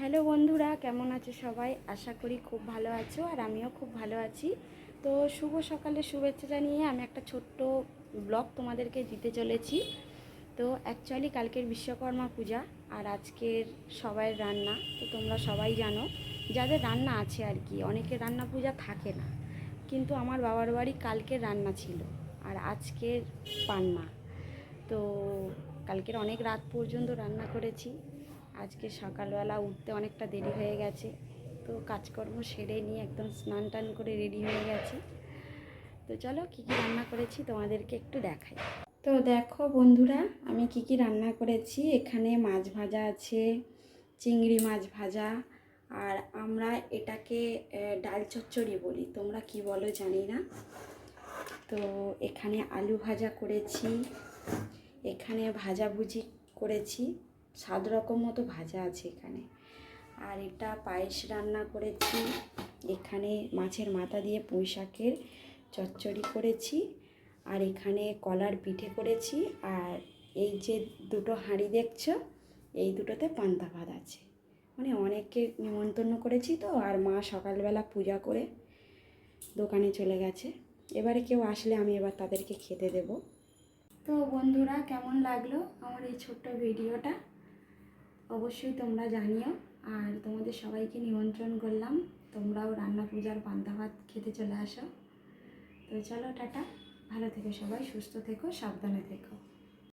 Hello বন্ধুরা, কেমন আছো সবাই? আশা করি খুব ভালো আছো আর আমিও খুব ভালো আছি। তো শুভ সকালে শুভেচ্ছা জানিয়ে আমি একটা ছোট্ট ব্লগ তোমাদেরকে দিতে চলেছি। তো অ্যাকচুয়ালি কালকের বিশ্বকর্মা পূজা আর আজকের সবাই রান্না, তো তোমরা সবাই জানো, যাদের রান্না আছে আর কি অনেকের রান্না পূজা থাকে না, কিন্তু আমার বাবার বাড়ি কালকের রান্না ছিল আর আজকের পান্না। তো কালকের অনেক রাত পর্যন্ত রান্না করেছি। আজকে সকালবেলা উঠতে অনেকটা দেরি হয়ে গেছে, তো কাজকর্ম সেরে নিয়ে একদম স্নান টান করে রেডি হয়ে গেছে। তো চলো কী কী রান্না করেছি তোমাদেরকে একটু দেখাই। তো দেখো বন্ধুরা, আমি কি কি রান্না করেছি, এখানে মাছ ভাজা আছে, চিংড়ি মাছ ভাজা, আর আমরা এটাকে ডাল চচ্চড়ি বলি, তোমরা কি বলো জানি না। তো এখানে আলু ভাজা করেছি, এখানে ভাজাভুজি করেছি সাত রকম মতো ভাজা আছে এখানে। আর এটা পায়েস রান্না করেছি। এখানে মাছের মাথা দিয়ে পুঁই শাকের চচ্চড়ি করেছি। আর এখানে কলার পিঠে করেছি। আর এই যে দুটো হাঁড়ি দেখছ, এই দুটোতে পান্তা ভাত আছে। মানে অনেককে নিমন্ত্রণ করেছি তো, আর মা সকালবেলা পূজা করে দোকানে চলে গেছে। এবারে কেউ আসলে আমি এবার তাদেরকে খেতে দেবো। তো বন্ধুরা, কেমন লাগল আমার এই ছোট্ট ভিডিওটা? অবশ্যই তোমরা জানিও। আর তোমাদের সবাইকে নিমন্ত্রণ করলাম। তোমরাও রান্না, পূজার পান্তা ভাত খেতে চলে আসো। তো চলো, টাটা। ভালো থেকো সবাই, সুস্থ থেকো, সাবধানে থেকো।